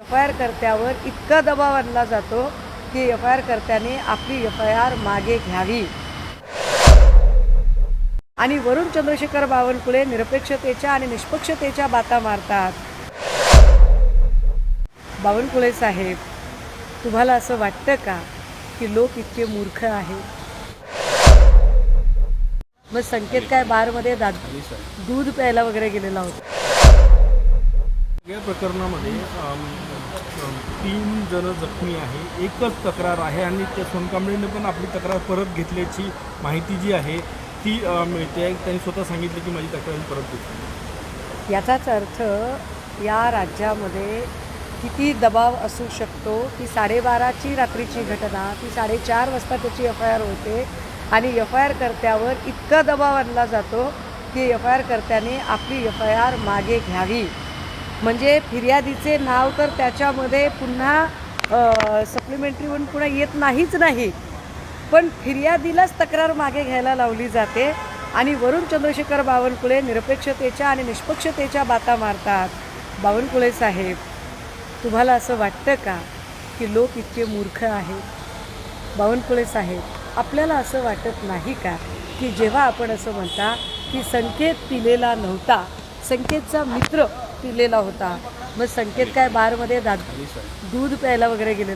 F I R कर्त्यावर इतका दबाव आणला जातो की एफ आय आर कर्त्याने आपली एफ आय आर मागे घ्यावी. आणि वरुण चंद्रशेखर बावनकुळे निरपेक्षतेच्या आणि निष्पक्षतेच्या बाता मारतात. बावनकुळे साहेब तुम्हाला असं वाटतं का की लोक इतके मूर्ख आहेत? मग संकेत काय बारमध्ये दूध प्यायला वगैरे गेलेला होता. या प्रकरणामध्ये तीन जण जखमी आहे. एकच तक्रार आहे आणि त्या सोनकांबळेने पण आपली तक्रार परत घेतल्याची माहिती जी आहे ती मिळते त्यांनी स्वतः सांगितलं की माझी तक्रार परत घेतली याचाच अर्थ या राज्यामध्ये किती दबाव असू शकतो की साडेबाराची रात्रीची घटना ती साडेचार वाजता त्याची एफ आय आर होते आणि एफ आय आर कर्त्यावर इतका दबाव आणला जातो की एफ आय आर कर्त्याने आपली एफ आय आर मागे घ्यावी. म्हणजे फिर्यादीचे नाव तर त्याच्यामध्ये पुन्हा सप्लिमेंटरीवरून पुन्हा येत नाहीच नाही. पण फिर्यादीलाच तक्रार मागे घ्यायला लावली जाते आणि वरुण चंद्रशेखर बावनकुळे निरपेक्षतेच्या आणि निष्पक्षतेच्या बाता मारतात. बावनकुळे साहेब तुम्हाला असं वाटतं का की लोक इतके मूर्ख आहेत? बावनकुळे साहेब आपल्याला असं वाटत नाही का की जेव्हा आपण असं म्हणता की संकेत पिलेला नव्हता संकेतचा मित्र पिलेला होता. मग संकेत काय बारमध्ये दा दूध प्यायला वगैरे गेलेला?